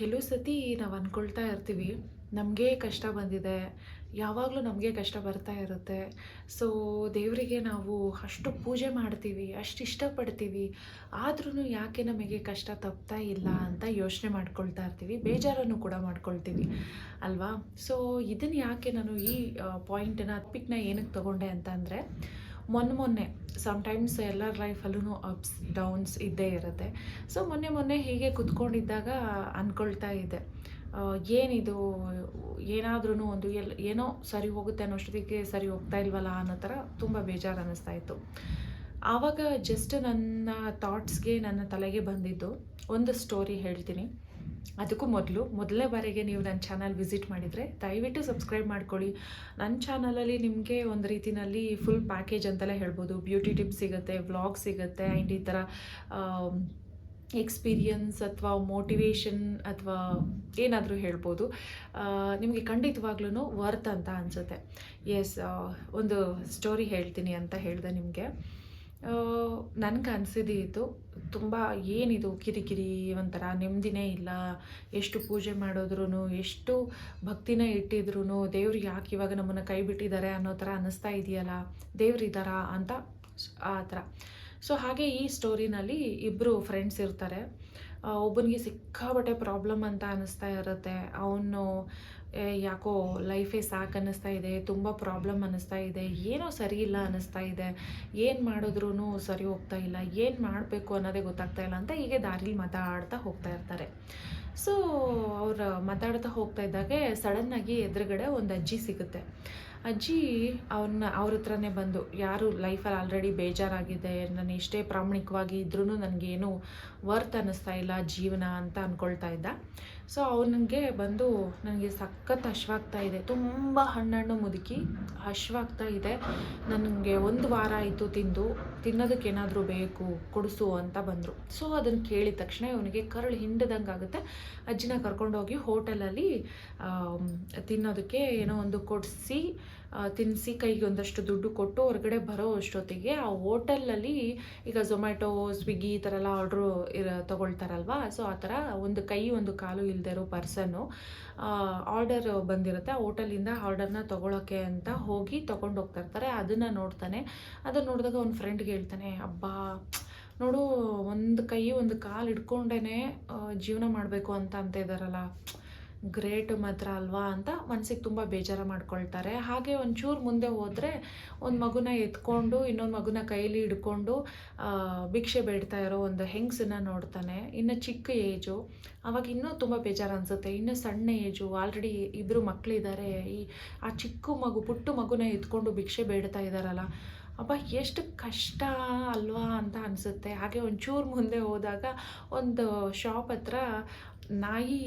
ಕೆಲವು ಸತಿ ನಾವು ಅಂದ್ಕೊಳ್ತಾ ಇರ್ತೀವಿ, ನಮಗೆ ಕಷ್ಟ ಬಂದಿದೆ, ಯಾವಾಗಲೂ ನಮಗೆ ಕಷ್ಟ ಬರ್ತಾ ಇರುತ್ತೆ. ಸೊ ದೇವರಿಗೆ ನಾವು ಅಷ್ಟು ಪೂಜೆ ಮಾಡ್ತೀವಿ, ಅಷ್ಟು ಇಷ್ಟಪಡ್ತೀವಿ ಆದ್ರೂ ಯಾಕೆ ನಮಗೆ ಕಷ್ಟ ತಪ್ತಾ ಇಲ್ಲ ಅಂತ ಯೋಚನೆ ಮಾಡ್ಕೊಳ್ತಾ ಇರ್ತೀವಿ, ಬೇಜಾರನ್ನು ಕೂಡ ಮಾಡ್ಕೊಳ್ತೀವಿ, ಅಲ್ವಾ? ಸೊ ಇದನ್ನು ಯಾಕೆ ನಾನು ಈ ಪಾಯಿಂಟನ್ನು ಪಿಕ್ನ ಏನಕ್ಕೆ ತಗೊಂಡೆ ಅಂತ ಅಂದರೆ ಮೊನ್ನೆ ಮೊನ್ನೆ ಸಮ್ಟೈಮ್ಸ್ ಎಲ್ಲರ ಲೈಫಲ್ಲೂ ಅಪ್ಸ್ ಡೌನ್ಸ್ ಇದ್ದೇ ಇರುತ್ತೆ. ಸೊ ಮೊನ್ನೆ ಮೊನ್ನೆ ಹೀಗೆ ಕುತ್ಕೊಂಡಿದ್ದಾಗ ಅಂದ್ಕೊಳ್ತಾ ಇದ್ದೆ. ಏನಿದು ಏನಾದ್ರೂ ಒಂದು ಎಲ್, ಏನೋ ಸರಿ ಹೋಗುತ್ತೆ ಅನ್ನೋಷ್ಟೊತ್ತಿಗೆ ಸರಿ ಹೋಗ್ತಾ ಇಲ್ವಲ್ಲ ಅನ್ನೋ ಥರ ತುಂಬ ಬೇಜಾರು ಅನ್ನಿಸ್ತಾ ಇತ್ತು. ಆವಾಗ ಜಸ್ಟ್ ನನ್ನ ಥಾಟ್ಸ್ಗೆ ನನ್ನ ತಲೆಗೆ ಬಂದಿದ್ದು, ಒಂದು ಸ್ಟೋರಿ ಹೇಳ್ತೀನಿ. ಅದಕ್ಕೂ ಮೊದಲು, ಮೊದಲನೇ ಬಾರಿಗೆ ನೀವು ನನ್ನ ಚಾನಲ್ ವಿಸಿಟ್ ಮಾಡಿದರೆ ದಯವಿಟ್ಟು ಸಬ್ಸ್ಕ್ರೈಬ್ ಮಾಡ್ಕೊಳ್ಳಿ. ನನ್ನ ಚಾನಲಲ್ಲಿ ನಿಮಗೆ ಒಂದು ರೀತಿನಲ್ಲಿ ಫುಲ್ ಪ್ಯಾಕೇಜ್ ಅಂತಲೇ ಹೇಳ್ಬೋದು. ಬ್ಯೂಟಿ ಟಿಪ್ಸ್ ಸಿಗುತ್ತೆ ವ್ಲಾಗ್ ಸಿಗುತ್ತೆ ಆ್ಯಂಡ್ ಈ ಥರ ಎಕ್ಸ್ಪೀರಿಯನ್ಸ್ ಅಥವಾ ಮೋಟಿವೇಶನ್ ಅಥವಾ ಏನಾದರೂ ಹೇಳ್ಬೋದು. ನಿಮಗೆ ಖಂಡಿತವಾಗ್ಲೂ ವರ್ತ್ ಅಂತ ಅನಿಸುತ್ತೆ. ಎಸ್ ಒಂದು ಸ್ಟೋರಿ ಹೇಳ್ತೀನಿ ಅಂತ ಹೇಳಿದೆ ನಿಮಗೆ. ನನಗೆ ಅನಿಸಿದ್ದು ತುಂಬ ಏನಿದು ಕಿರಿಕಿರಿ ಒಂಥರ ನೆಮ್ಮದಿನೇ ಇಲ್ಲ. ಎಷ್ಟು ಪೂಜೆ ಮಾಡಿದ್ರು ಎಷ್ಟು ಭಕ್ತಿನ ಇಟ್ಟಿದ್ರು ದೇವ್ರು ಯಾಕೆ ಇವಾಗ ನಮ್ಮನ್ನು ಕೈ ಬಿಟ್ಟಿದ್ದಾರೆ ಅನ್ನೋ ಥರ ಅನ್ನಿಸ್ತಾ ಇದೆಯಲ್ಲ, ದೇವ್ರು ಇದ್ದಾರಾ ಅಂತ ಆ ಥರ. ಸೊ, ಹಾಗೆ ಈ ಸ್ಟೋರಿನಲ್ಲಿ ಇಬ್ಬರು ಫ್ರೆಂಡ್ಸ್ ಇರ್ತಾರೆ. ಒಬ್ಬನಿಗೆ ಸಿಕ್ಕಾಬಟ್ಟೆ ಪ್ರಾಬ್ಲಮ್ ಅಂತ ಅನ್ನಿಸ್ತಾ ಇರುತ್ತೆ. ಅವನು ಯಾಕೋ ಲೈಫೇ ಸಾಕು ಅನ್ನಿಸ್ತಾ ಇದೆ, ತುಂಬ ಪ್ರಾಬ್ಲಮ್ ಅನ್ನಿಸ್ತಾ ಇದೆ, ಏನೋ ಸರಿ ಇಲ್ಲ ಅನ್ನಿಸ್ತಾ ಇದೆ, ಏನು ಮಾಡಿದ್ರೂ ಸರಿ ಹೋಗ್ತಾ ಇಲ್ಲ, ಏನು ಮಾಡಬೇಕು ಅನ್ನೋದೇ ಗೊತ್ತಾಗ್ತಾ ಇಲ್ಲ ಅಂತ ಹೀಗೆ ದಾರಿಲಿ ಮಾತಾಡ್ತಾ ಹೋಗ್ತಾ ಇರ್ತಾರೆ. ಸೊ ಅವ್ರು ಮಾತಾಡ್ತಾ ಹೋಗ್ತಾ ಇದ್ದಾಗೆ ಸಡನ್ನಾಗಿ ಎದುರುಗಡೆ ಒಂದು ಅಜ್ಜಿ ಸಿಗುತ್ತೆ. ಅಜ್ಜಿ ಅವನ್ನ ಅವ್ರ ಹತ್ರನೇ ಬಂದು, ಯಾರು ಲೈಫಲ್ಲಿ ಆಲ್ರೆಡಿ ಬೇಜಾರಾಗಿದೆ, ನಾನು ಎಷ್ಟೇ ಪ್ರಾಮಾಣಿಕವಾಗಿ ಇದ್ರೂ ನನಗೇನು ವರ್ತ್ ಅನ್ನಿಸ್ತಾ ಇಲ್ಲ, ಜೀವನ ಅಂತ ಅಂದ್ಕೊಳ್ತಾ ಇದ್ದ. ಸೊ ಅವನಿಗೆ ಬಂದು ನನಗೆ ಸಖತ್ ಹಶ್ವಾಗ್ತಾ ಇದೆ. ತುಂಬ ಹಣ್ಣಣ್ಣು ಮುದುಕಿ ಹಶ್ವಾಗ್ತಾ ಇದೆ. ನನಗೆ ಒಂದು ವಾರ ಆಯಿತು ತಿಂದು, ತಿನ್ನೋದಕ್ಕೆ ಏನಾದರೂ ಬೇಕು, ಕೊಡಿಸು ಅಂತ ಬಂದರು. ಸೊ ಅದನ್ನು ಕೇಳಿದ ತಕ್ಷಣ ಇವನಿಗೆ ಕರಳು ಹಿಂಡದಂಗೆ ಆಗುತ್ತೆ. ಅಜ್ಜಿನ ಕರ್ಕೊಂಡೋಗಿ ಹೋಟೆಲಲ್ಲಿ ತಿನ್ನೋದಕ್ಕೆ ಏನೋ ಒಂದು ಕೊಡಿಸಿ ತಿನ್ನಿಸಿ ಕೈಗೆ ಒಂದಷ್ಟು ದುಡ್ಡು ಕೊಟ್ಟು ಹೊರಗಡೆ ಬರೋ ಅಷ್ಟೊತ್ತಿಗೆ ಆ ಹೋಟೆಲಲ್ಲಿ ಈಗ ಝೊಮ್ಯಾಟೊ ಸ್ವಿಗ್ಗಿ ಈ ಥರ ಎಲ್ಲ ಆರ್ಡ್ರು ಇರ, ತೊಗೊಳ್ತಾರಲ್ವಾ? ಸೊ ಆ ಥರ ಒಂದು ಕೈ, ಒಂದು ಕಾಲು ಇಲ್ಲದೆ ಇರೋ ಪರ್ಸನ್ನು ಆರ್ಡರ್ ಬಂದಿರುತ್ತೆ. ಆ ಹೋಟೆಲಿಂದ ಆರ್ಡರ್ನ ತೊಗೊಳಕ್ಕೆ ಅಂತ ಹೋಗಿ ತೊಗೊಂಡು ಹೋಗ್ತಾ ಇರ್ತಾರೆ. ಅದನ್ನು ನೋಡ್ತಾನೆ. ಅದನ್ನು ನೋಡಿದಾಗ ಅವ್ನ ಫ್ರೆಂಡ್ಗೆ ಹೇಳ್ತಾನೆ, ಅಬ್ಬಾ, ನೋಡು, ಒಂದು ಕೈ, ಒಂದು ಕಾಲು ಹಿಡ್ಕೊಂಡೇ ಜೀವನ ಮಾಡಬೇಕು ಅಂತ ಅಂತ ಇದ್ದಾರಲ್ಲ ಗ್ರೇಟ್ ಮಾತ್ರ ಅಲ್ವಾ ಅಂತ ಮನಸ್ಸಿಗೆ ತುಂಬ ಬೇಜಾರು ಮಾಡ್ಕೊಳ್ತಾರೆ. ಹಾಗೆ ಒಂಚೂರು ಮುಂದೆ ಹೋದರೆ ಒಂದು ಮಗುನ ಎತ್ಕೊಂಡು, ಇನ್ನೊಂದು ಮಗುನ ಕೈಲಿ ಹಿಡ್ಕೊಂಡು ಭಿಕ್ಷೆ ಬೇಡ್ತಾ ಇರೋ ಒಂದು ಹೆಂಗಸನ್ನ ನೋಡ್ತಾನೆ. ಇನ್ನು ಚಿಕ್ಕ ಏಜು. ಅವಾಗ ಇನ್ನೂ ತುಂಬ ಬೇಜಾರು ಅನಿಸುತ್ತೆ. ಇನ್ನೂ ಸಣ್ಣ ಏಜು. ಆಲ್ರೆಡಿ ಇಬ್ಬರು ಮಕ್ಕಳಿದ್ದಾರೆ ಈ, ಆ ಚಿಕ್ಕ ಮಗು, ಪುಟ್ಟ ಮಗುನ ಎತ್ಕೊಂಡು ಭಿಕ್ಷೆ ಬೇಡ್ತಾ ಇದ್ದಾರಲ್ಲ ಅಪ್ಪ ಎಷ್ಟು ಕಷ್ಟ ಅಲ್ವಾ ಅಂತ ಅನಿಸುತ್ತೆ. ಹಾಗೆ ಒಂಚೂರು ಮುಂದೆ ಹೋದಾಗ ಒಂದು ಶಾಪ್ ಹತ್ರ ನಾಯಿ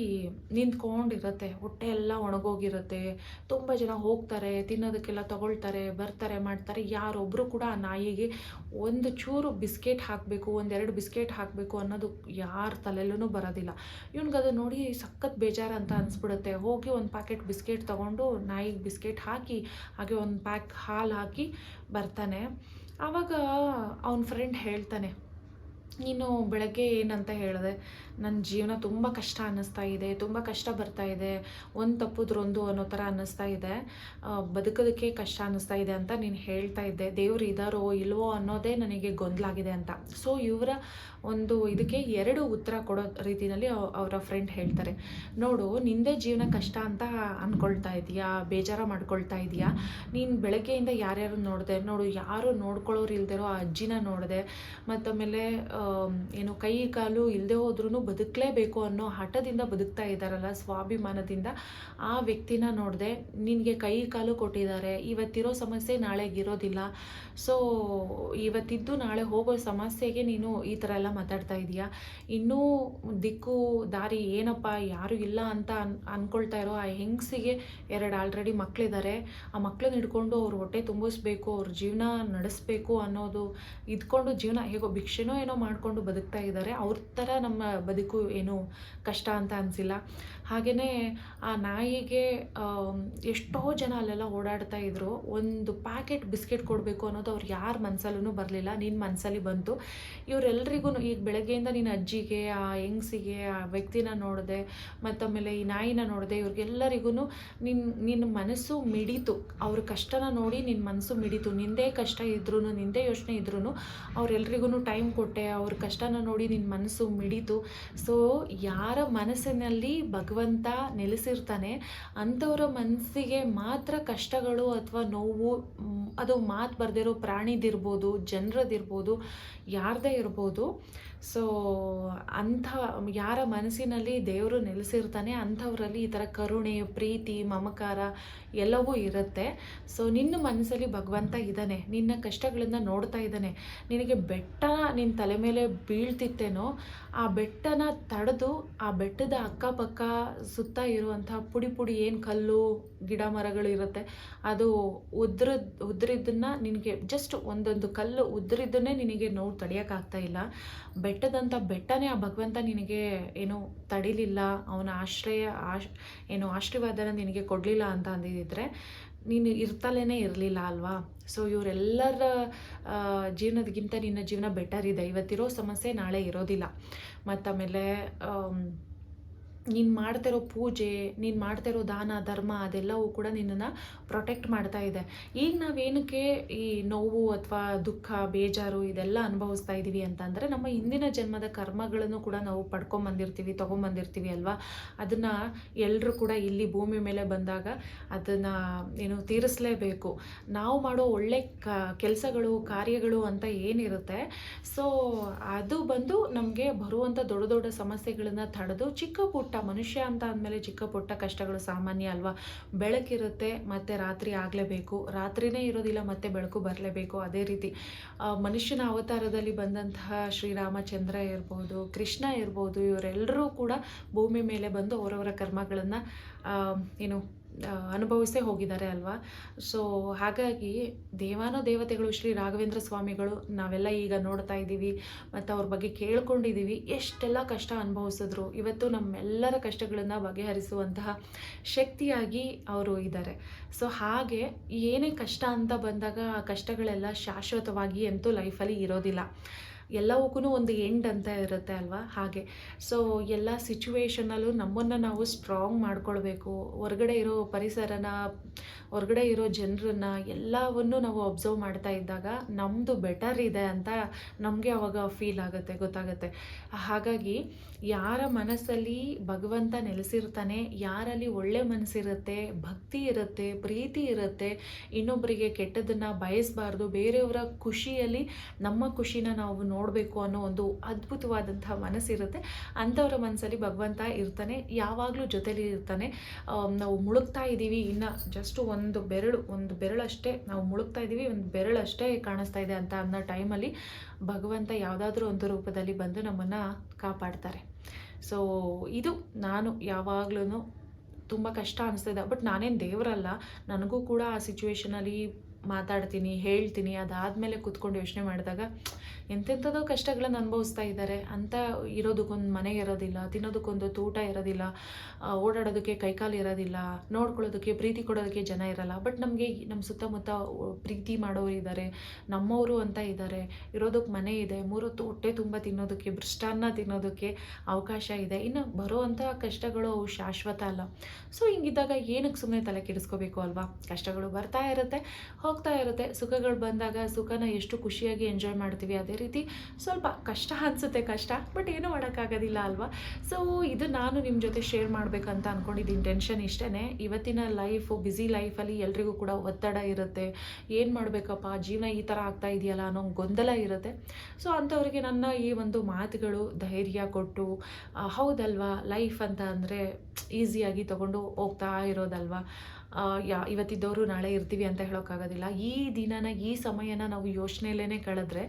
ನಿಂತ್ಕೊಂಡಿರುತ್ತೆ. ಹೊಟ್ಟೆ ಎಲ್ಲ ಒಣಗೋಗಿರುತ್ತೆ. ತುಂಬ ಜನ ಹೋಗ್ತಾರೆ, ತಿನ್ನೋದಕ್ಕೆಲ್ಲ ತಗೊಳ್ತಾರೆ, ಬರ್ತಾರೆ, ಮಾಡ್ತಾರೆ. ಯಾರೊಬ್ಬರು ಕೂಡ ಆ ನಾಯಿಗೆ ಒಂದು ಚೂರು ಬಿಸ್ಕೆಟ್ ಹಾಕಬೇಕು, ಒಂದೆರಡು ಬಿಸ್ಕೆಟ್ ಹಾಕಬೇಕು ಅನ್ನೋದು ಯಾರ ತಲೆಯಲ್ಲೂ ಬರೋದಿಲ್ಲ. ಇವ್ನಿಗೆ ಅದು ನೋಡಿ ಸಖತ್ ಬೇಜಾರು ಅಂತ ಅನಿಸ್ಬಿಡುತ್ತೆ. ಹೋಗಿ ಒಂದು ಪ್ಯಾಕೆಟ್ ಬಿಸ್ಕೆಟ್ ತೊಗೊಂಡು ನಾಯಿಗೆ ಬಿಸ್ಕೆಟ್ ಹಾಕಿ, ಹಾಗೆ ಒಂದು ಪ್ಯಾಕ್ ಹಾಲು ಹಾಕಿ ಬರ್ತಾನೆ. ಆವಾಗ ಅವನ ಫ್ರೆಂಡ್ ಹೇಳ್ತಾನೆ ನೀನು ಬೆಳಗ್ಗೆ ಏನಂತ ಹೇಳಿದೆ? ನನ್ನ ಜೀವನ ತುಂಬ ಕಷ್ಟ ಅನ್ನಿಸ್ತಾ ಇದೆ, ತುಂಬ ಕಷ್ಟ ಬರ್ತಾ ಇದೆ, ಒಂದು ತಪ್ಪಿದ್ರೊಂದು ಅನ್ನೋ ಥರ ಅನ್ನಿಸ್ತಾ ಇದೆ. ಬದುಕೋದಕ್ಕೆ ಕಷ್ಟ ಅನ್ನಿಸ್ತಾ ಇದೆ ಅಂತ ನೀನು ಹೇಳ್ತಾ ಇದ್ದೆ. ದೇವ್ರು ಇದ್ದಾರೋ ಇಲ್ವೋ ಅನ್ನೋದೇ ನನಗೆ ಗೊಂದಲಾಗಿದೆ ಅಂತ. ಸೊ ಇವರ ಒಂದು ಇದಕ್ಕೆ ಎರಡು ಉತ್ತರ ಕೊಡೋ ರೀತಿಯಲ್ಲಿ ಅವರ ಫ್ರೆಂಡ್ ಹೇಳ್ತಾರೆ. ನೋಡು, ನಿಂದೇ ಜೀವನ ಕಷ್ಟ ಅಂತ ಅಂದ್ಕೊಳ್ತಾ ಇದೀಯಾ ಬೇಜಾರ ಮಾಡ್ಕೊಳ್ತಾ ಇದೀಯಾ ನೀನು ಬೆಳಗ್ಗೆಯಿಂದ ಯಾರ್ಯಾರು ನೋಡಿದೆ? ನೋಡು, ಯಾರು ನೋಡ್ಕೊಳ್ಳೋರು ಇಲ್ದಿರೋ ಆ ಅಜ್ಜಿನ ನೋಡಿದೆ. ಮತ್ತೊಮ್ಮೆಲೆ ಆಮೇಲೆ ಏನು ಕೈ ಕಾಲು ಇಲ್ಲದೆ ಹೋದ್ರೂ ಬದುಕಲೇಬೇಕು ಅನ್ನೋ ಹಠದಿಂದ ಬದುಕ್ತಾ ಇದ್ದಾರಲ್ಲ ಸ್ವಾಭಿಮಾನದಿಂದ, ಆ ವ್ಯಕ್ತಿನ ನೋಡಿದೆ ನಿನಗೆ ಕೈ ಕಾಲು ಕೊಟ್ಟಿದ್ದಾರೆ, ಇವತ್ತಿರೋ ಸಮಸ್ಯೆ ನಾಳೆಗಿರೋದಿಲ್ಲ. ಸೊ ಇವತ್ತಿದ್ದು ನಾಳೆ ಹೋಗೋ ಸಮಸ್ಯೆಗೆ ನೀನು ಈ ಥರ ಎಲ್ಲ ಮಾತಾಡ್ತಾ ಇದೀಯಾ? ಇನ್ನೂ ದಿಕ್ಕು, ದಾರಿ ಏನಪ್ಪ? ಯಾರು ಇಲ್ಲ ಅಂತ ಅನ್ ಅಂದ್ಕೊಳ್ತಾ ಇರೋ ಆ ಹೆಂಗಸಿಗೆ ಎರಡು ಆಲ್ರೆಡಿ ಮಕ್ಕಳಿದ್ದಾರೆ ಆ ಮಕ್ಕಳನ್ನ ಹಿಡ್ಕೊಂಡು ಅವ್ರ ಹೊಟ್ಟೆ ತುಂಬಿಸ್ಬೇಕು, ಅವ್ರ ಜೀವನ ನಡೆಸಬೇಕು ಅನ್ನೋದು ಇದ್ಕೊಂಡು ಜೀವನ ಹೇಗೋ ಭಿಕ್ಷೆನೋ ಏನೋ ಮಾಡಿಕೊಂಡು ಬದುಕ್ತಾ ಇದ್ದಾರೆ. ಅವ್ರ ಥರ ನಮ್ಮ ಯಾವುದಕ್ಕೂ ಏನು ಕಷ್ಟ ಅಂತ ಅನಿಸಿಲ್ಲ. ಹಾಗೆಯೇ ಆ ನಾಯಿಗೆ ಎಷ್ಟೋ ಜನ ಅಲ್ಲೆಲ್ಲ ಓಡಾಡ್ತಾ ಇದ್ರು. ಒಂದು ಪ್ಯಾಕೆಟ್ ಬಿಸ್ಕೆಟ್ ಕೊಡಬೇಕು ಅನ್ನೋದು ಅವ್ರು ಯಾರ ಮನಸ್ಸಲ್ಲೂ ಬರಲಿಲ್ಲ. ನಿನ್ನ ಮನಸ್ಸಲ್ಲಿ ಬಂತು. ಇವರೆಲ್ರಿಗೂ ಈಗ ಬೆಳಗ್ಗೆಯಿಂದ ನಿನ್ನ ಅಜ್ಜಿಗೆ, ಆ ಹೆಂಗ್ಸಿಗೆ, ಆ ವ್ಯಕ್ತಿನ ನೋಡಿದೆ ಮತ್ತು ಆಮೇಲೆ ಈ ನಾಯಿನ ನೋಡಿದೆ, ಇವ್ರಿಗೆಲ್ಲರಿಗೂ ನಿನ್ನ ನಿನ್ನ ಮನಸ್ಸು ಮಿಡಿತು. ಅವ್ರ ಕಷ್ಟನ ನೋಡಿ ನಿನ್ನ ಮನಸ್ಸು ಮಿಡಿತು. ನಿಂದೇ ಕಷ್ಟ ಇದ್ರೂ ನಿಂದೇ ಯೋಚನೆ ಇದ್ರೂ ಅವ್ರೆಲ್ರಿಗೂ ಟೈಮ್ ಕೊಟ್ಟೆ. ಅವ್ರ ಕಷ್ಟನ ನೋಡಿ ನಿನ್ನ ಮನಸ್ಸು ಮಿಡಿತು. ಸೊ ಯಾರ ಮನಸ್ಸಿನಲ್ಲಿ ಭಗವಂತ ನೆಲೆಸಿರ್ತಾನೆ, ಅಂಥವ್ರ ಮನಸ್ಸಿಗೆ ಮಾತ್ರ ಕಷ್ಟಗಳು ಅಥವಾ ನೋವು ಅದು ಮಾತು ಬರೆದಿರೋ ಪ್ರಾಣಿದಿರ್ಬೋದು, ಜನರದಿರ್ಬೋದು, ಯಾರದೇ ಇರ್ಬೋದು ಸೊ ಅಂಥ, ಯಾರ ಮನಸ್ಸಿನಲ್ಲಿ ದೇವರು ನೆಲೆಸಿರ್ತಾನೆ, ಅಂಥವರಲ್ಲಿ ಈ ಥರ ಕರುಣೆ, ಪ್ರೀತಿ, ಮಮಕಾರ ಎಲ್ಲವೂ ಇರುತ್ತೆ. ಸೊ ನಿನ್ನ ಮನಸ್ಸಲ್ಲಿ ಭಗವಂತ ಇದ್ದಾನೆ. ನಿನ್ನ ಕಷ್ಟಗಳನ್ನು ನೋಡ್ತಾ ಇದ್ದಾನೆ. ನಿನಗೆ ಬೆಟ್ಟ ನಿನ್ನ ತಲೆ ಮೇಲೆ ಬೀಳ್ತಿತ್ತೇನೋ, ಆ ಬೆಟ್ಟನ ತಡೆದು, ಆ ಬೆಟ್ಟದ ಅಕ್ಕಪಕ್ಕ ಸುತ್ತ ಇರುವಂಥ ಪುಡಿ ಪುಡಿ ಏನು ಕಲ್ಲು, ಗಿಡ ಮರಗಳು ಇರುತ್ತೆ, ಅದು ಉದ್ರ ಉದ್ರಿದ್ದನ್ನ ನಿನಗೆ ಜಸ್ಟ್ ಒಂದೊಂದು ಕಲ್ಲು ಉದ್ರಿದ್ದನ್ನೇ ನಿನಗೆ ನೋವು ತಡೆಯೋಕ್ಕಾಗ್ತಾ ಇಲ್ಲ. ಬೆಟ್ಟದಂಥ ಬೆಟ್ಟನೇ ಆ ಭಗವಂತ ನಿನಗೆ ಏನು ತಡಿಲಿಲ್ಲ, ಅವನ ಆಶ್ರಯ, ಆಶ್, ಏನು ಆಶೀರ್ವಾದನ ನಿನಗೆ ಕೊಡಲಿಲ್ಲ ಅಂತ ಅಂದಿದ್ದರೆ ನೀನು ಇರ್ತಲೇ ಇರಲಿಲ್ಲ ಅಲ್ವಾ? ಸೊ ಇವರೆಲ್ಲರ ಜೀವನದಗಿಂತ ನಿನ್ನ ಜೀವನ ಬೆಟರ್ ಇದೆ. ಇವತ್ತಿರೋ ಸಮಸ್ಯೆ ನಾಳೆ ಇರೋದಿಲ್ಲ. ಮತ್ತು ಆಮೇಲೆ ನೀನು ಮಾಡ್ತಿರೋ ಪೂಜೆ, ನೀನು ಮಾಡ್ತಿರೋ ದಾನ, ಧರ್ಮ ಅದೆಲ್ಲವೂ ಕೂಡ ನಿನ್ನನ್ನು ಪ್ರೊಟೆಕ್ಟ್ ಮಾಡ್ತಾ ಇದೆ. ಈಗ ನಾವೇನಕ್ಕೆ ಈ ನೋವು ಅಥವಾ ದುಃಖ, ಬೇಜಾರು ಇದೆಲ್ಲ ಅನುಭವಿಸ್ತಾ ಇದ್ದೀವಿ ಅಂತಂದರೆ ನಮ್ಮ ಹಿಂದಿನ ಜನ್ಮದ ಕರ್ಮಗಳನ್ನು ಕೂಡ ನಾವು ಪಡ್ಕೊಂಬಂದಿರ್ತೀವಿ, ತೊಗೊಂಬಂದಿರ್ತೀವಿ ಅಲ್ವಾ? ಅದನ್ನು ಎಲ್ಲರೂ ಕೂಡ ಇಲ್ಲಿ ಭೂಮಿ ಮೇಲೆ ಬಂದಾಗ ಅದನ್ನು ಏನು ತೀರಿಸಲೇಬೇಕು. ನಾವು ಮಾಡೋ ಒಳ್ಳೆ ಕ, ಕೆಲಸಗಳು, ಕಾರ್ಯಗಳು ಅಂತ ಏನಿರುತ್ತೆ ಸೊ ಅದು ಬಂದು ನಮಗೆ ಬರುವಂಥ ದೊಡ್ಡ ದೊಡ್ಡ ಸಮಸ್ಯೆಗಳನ್ನು ತಡೆದು ಚಿಕ್ಕ ಪುಟ್ಟ ಮನುಷ್ಯ ಅಂತ ಅಂದಮೇಲೆ ಚಿಕ್ಕ ಪುಟ್ಟ ಕಷ್ಟಗಳು ಸಾಮಾನ್ಯ ಅಲ್ವಾ? ಬೆಳಕಿರುತ್ತೆ ಮತ್ತು ರಾತ್ರಿ ಆಗಲೇಬೇಕು. ರಾತ್ರಿನೇ ಇರೋದಿಲ್ಲ, ಮತ್ತೆ ಬೆಳಕು ಬರಲೇಬೇಕು. ಅದೇ ರೀತಿ ಮನುಷ್ಯನ ಅವತಾರದಲ್ಲಿ ಬಂದಂತಹ ಶ್ರೀರಾಮಚಂದ್ರ ಇರ್ಬೋದು, ಕೃಷ್ಣ ಇರ್ಬೋದು ಇವರೆಲ್ಲರೂ ಕೂಡ ಭೂಮಿ ಮೇಲೆ ಬಂದು ಅವರವರ ಕರ್ಮಗಳನ್ನು ಏನು ಅನುಭವಿಸೇ ಹೋಗಿದ್ದಾರೆ ಅಲ್ವಾ? ಸೊ ಹಾಗಾಗಿ ದೇವಾನೋ ದೇವತೆಗಳು, ಶ್ರೀ ರಾಘವೇಂದ್ರ ಸ್ವಾಮಿಗಳು, ನಾವೆಲ್ಲ ಈಗ ನೋಡ್ತಾ ಇದ್ದೀವಿ, ಮತ್ತು ಅವ್ರ ಬಗ್ಗೆ ಕೇಳ್ಕೊಂಡಿದ್ದೀವಿ, ಎಷ್ಟೆಲ್ಲ ಕಷ್ಟ ಅನುಭವಿಸಿದ್ರು. ಇವತ್ತು ನಮ್ಮೆಲ್ಲರ ಕಷ್ಟಗಳನ್ನು ಬಗೆಹರಿಸುವಂತಹ ಶಕ್ತಿಯಾಗಿ ಅವರು ಇದ್ದಾರೆ. ಸೊ ಹಾಗೆ ಏನೇ ಕಷ್ಟ ಅಂತ ಬಂದಾಗ ಆ ಕಷ್ಟಗಳೆಲ್ಲ ಶಾಶ್ವತವಾಗಿ ಅಂತೂ ಲೈಫಲ್ಲಿ ಇರೋದಿಲ್ಲ. ಎಲ್ಲವಕ್ಕೂ ಒಂದು ಎಂಡ್ ಅಂತ ಇರುತ್ತೆ ಅಲ್ವಾ? ಹಾಗೆ. ಸೊ ಎಲ್ಲ ಸಿಚುವೇಶನಲ್ಲೂ ನಮ್ಮನ್ನು ನಾವು ಸ್ಟ್ರಾಂಗ್ ಮಾಡ್ಕೊಳ್ಬೇಕು. ಹೊರಗಡೆ ಇರೋ ಪರಿಸರನ, ಹೊರಗಡೆ ಇರೋ ಜನರನ್ನ ಎಲ್ಲವನ್ನು ನಾವು ಅಬ್ಸರ್ವ್ ಮಾಡ್ತಾ ಇದ್ದಾಗ ನಮ್ಮದು ಬೆಟರ್ ಇದೆ ಅಂತ ನಮಗೆ ಅವಾಗ ಫೀಲ್ ಆಗುತ್ತೆ, ಗೊತ್ತಾಗುತ್ತೆ. ಹಾಗಾಗಿ ಯಾರ ಮನಸ್ಸಲ್ಲಿ ಭಗವಂತ ನೆಲೆಸಿರ್ತಾನೆ, ಯಾರಲ್ಲಿ ಒಳ್ಳೆ ಮನಸ್ಸಿರುತ್ತೆ, ಭಕ್ತಿ ಇರುತ್ತೆ, ಪ್ರೀತಿ ಇರುತ್ತೆ ಇನ್ನೊಬ್ಬರಿಗೆ ಕೆಟ್ಟದನ್ನು ಬಯಸಬಾರ್ದು, ಬೇರೆಯವರ ಖುಷಿಯಲ್ಲಿ ನಮ್ಮ ಖುಷಿನ ನಾವು ನೋಡಬೇಕು ಅನ್ನೋ ಒಂದು ಅದ್ಭುತವಾದಂಥ ಮನಸ್ಸಿರುತ್ತೆ ಅಂಥವ್ರ ಮನಸ್ಸಲ್ಲಿ ಭಗವಂತ ಇರ್ತಾನೆ, ಯಾವಾಗಲೂ ಜೊತೆಲಿ ಇರ್ತಾನೆ. ನಾವು ಮುಳುಗ್ತಾ ಇದ್ದೀವಿ, ಇನ್ನು ಜಸ್ಟ್ ಒಂದು ಬೆರಳು, ಒಂದು ಬೆರಳಷ್ಟೇ ನಾವು ಮುಳುಗ್ತಾ ಇದ್ದೀವಿ, ಒಂದು ಬೆರಳಷ್ಟೇ ಕಾಣಿಸ್ತಾ ಇದೆ ಅಂತ ಅನ್ನೋ ಟೈಮಲ್ಲಿ ಭಗವಂತ ಯಾವುದಾದ್ರೂ ಒಂದು ರೂಪದಲ್ಲಿ ಬಂದು ನಮ್ಮನ್ನು ಕಾಪಾಡ್ತಾರೆ. ಸೊ ಇದು ನಾನು ಯಾವಾಗ್ಲೂ ತುಂಬ ಕಷ್ಟ ಅನಿಸ್ತಿದೆ. ಬಟ್ ನಾನೇನು ದೇವರಲ್ಲ, ನನಗೂ ಕೂಡ ಆ ಸಿಚುವೇಶನಲ್ಲಿ ಮಾತಾಡ್ತೀನಿ, ಹೇಳ್ತೀನಿ, ಅದಾದಮೇಲೆ ಕೂತ್ಕೊಂಡು ಯೋಚನೆ ಮಾಡಿದಾಗ, ಎಂತೆಂಥದೋ ಕಷ್ಟಗಳನ್ನು ಅನುಭವಿಸ್ತಾ ಇದ್ದಾರೆ. ಅಂತ ಇರೋದಕ್ಕೊಂದು ಮನೆ ಇರೋದಿಲ್ಲ, ತಿನ್ನೋದಕ್ಕೊಂದು ತೂಟ ಇರೋದಿಲ್ಲ ಓಡಾಡೋದಕ್ಕೆ ಕೈಕಾಲು ಇರೋದಿಲ್ಲ, ನೋಡ್ಕೊಳ್ಳೋದಕ್ಕೆ, ಪ್ರೀತಿ ಕೊಡೋದಕ್ಕೆ ಜನ ಇರಲ್ಲ. ಬಟ್ ನಮಗೆ ನಮ್ಮ ಸುತ್ತಮುತ್ತ ಪ್ರೀತಿ ಮಾಡೋರು ಇದ್ದಾರೆ, ನಮ್ಮವರು ಅಂತ ಇದ್ದಾರೆ ಇರೋದಕ್ಕೆ ಮನೆ ಇದೆ ಮೂರು ಹೊಟ್ಟೆ ತುಂಬ ತಿನ್ನೋದಕ್ಕೆ ಭ್ರಷ್ಟಾನ್ನ ತಿನ್ನೋದಕ್ಕೆ ಅವಕಾಶ ಇದೆ. ಇನ್ನು ಬರುವಂಥ ಕಷ್ಟಗಳು ಅವು ಶಾಶ್ವತ ಅಲ್ಲ. ಸೊ, ಹಿಂಗಿದ್ದಾಗ ಏನಕ್ಕೆ ಸುಮ್ಮನೆ ತಲೆ ಕೆಡಿಸ್ಕೋಬೇಕು ಅಲ್ವಾ? ಕಷ್ಟಗಳು ಬರ್ತಾ ಇರುತ್ತೆ. ಹೋಗ್ತಾ ಇರುತ್ತೆ. ಸುಖಗಳು ಬಂದಾಗ ಸುಖನ ಎಷ್ಟು ಖುಷಿಯಾಗಿ ಎಂಜಾಯ್ ಮಾಡ್ತೀವಿ ಅದೇ ರೀತಿ ಸ್ವಲ್ಪ ಕಷ್ಟ ಅನಿಸುತ್ತೆ ಕಷ್ಟ ಬಟ್ ಏನೂ ಮಾಡೋಕ್ಕಾಗೋದಿಲ್ಲ ಅಲ್ವಾ? ಸೊ ಇದು ನಾನು ನಿಮ್ಮ ಜೊತೆ ಶೇರ್ ಮಾಡಬೇಕಂತ ಅಂದ್ಕೊಂಡಿದ್ದೀನಿ ಟೆನ್ಷನ್ ಇಷ್ಟೇ ಇವತ್ತಿನ ಲೈಫು ಬ್ಯುಸಿ ಲೈಫಲ್ಲಿ ಎಲ್ರಿಗೂ ಕೂಡ ಒತ್ತಡ ಇರುತ್ತೆ. ಏನು ಮಾಡಬೇಕಪ್ಪ? ಜೀವನ ಈ ಥರ ಆಗ್ತಾ ಇದೆಯಲ್ಲ ಅನ್ನೋ ಗೊಂದಲ ಇರುತ್ತೆ. ಸೊ ಅಂಥವ್ರಿಗೆ ನನ್ನ ಈ ಒಂದು ಮಾತುಗಳು ಧೈರ್ಯ ಕೊಟ್ಟು ಹೌದಲ್ವಾ? ಲೈಫ್ ಅಂತ ಅಂದರೆ ಈಸಿಯಾಗಿ ತಗೊಂಡು ಹೋಗ್ತಾ ಇರೋದಲ್ವಾ? ಯಾ, ಇವತ್ತಿದ್ದವರು ನಾಳೆ ಇರ್ತೀವಿ ಅಂತ ಹೇಳೋಕ್ಕಾಗೋದಿಲ್ಲ. ಈ ದಿನನ, ಈ ಸಮಯನ ನಾವು ಯೋಚನೆಯಲ್ಲೇ ಕಳೆದ್ರೆ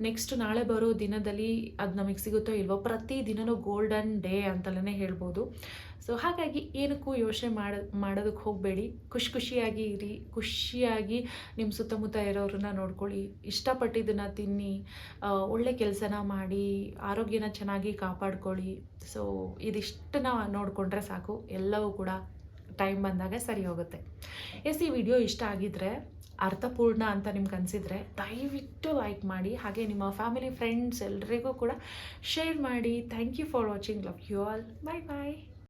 ನೆಕ್ಸ್ಟ್ ನಾಳೆ ಬರೋ ದಿನದಲ್ಲಿ ಅದು ನಮಗೆ ಸಿಗುತ್ತೋ ಇಲ್ವೋ ಪ್ರತಿ ದಿನವೂ ಗೋಲ್ಡನ್ ಡೇ ಅಂತಲೇ ಹೇಳ್ಬೋದು. ಸೊ ಹಾಗಾಗಿ ಏನಕ್ಕೂ ಯೋಚನೆ ಮಾಡ ಮಾಡೋದಕ್ಕೆ ಹೋಗಬೇಡಿ. ಖುಷಿ ಖುಷಿಯಾಗಿ ಇರಿ. ಖುಷಿಯಾಗಿ ನಿಮ್ಮ ಸುತ್ತಮುತ್ತ ಇರೋರನ್ನ ನೋಡ್ಕೊಳ್ಳಿ. ಇಷ್ಟಪಟ್ಟಿದ್ದನ್ನು ತಿನ್ನಿ. ಒಳ್ಳೆ ಕೆಲಸನ ಮಾಡಿ. ಆರೋಗ್ಯನ ಚೆನ್ನಾಗಿ ಕಾಪಾಡ್ಕೊಳ್ಳಿ. ಸೊ ಇದಿಷ್ಟನ್ನ ನೋಡಿಕೊಂಡ್ರೆ ಸಾಕು. ಎಲ್ಲವೂ ಕೂಡ ಟೈಮ್ ಬಂದಾಗ ಸರಿ ಹೋಗುತ್ತೆ. ಎಸ್, ಈ ವಿಡಿಯೋ ಇಷ್ಟ ಆಗಿದ್ರೆ, ಅರ್ಥಪೂರ್ಣ ಅಂತ ನಿಮ್ಗೆ ಅನಿಸಿದ್ರೆ, ದಯವಿಟ್ಟು ಲೈಕ್ ಮಾಡಿ, ಹಾಗೆ ನಿಮ್ಮ ಫ್ಯಾಮಿಲಿ ಫ್ರೆಂಡ್ಸ್ ಎಲ್ರಿಗೂ ಕೂಡ ಶೇರ್ ಮಾಡಿ. Thank you for watching love you all bye bye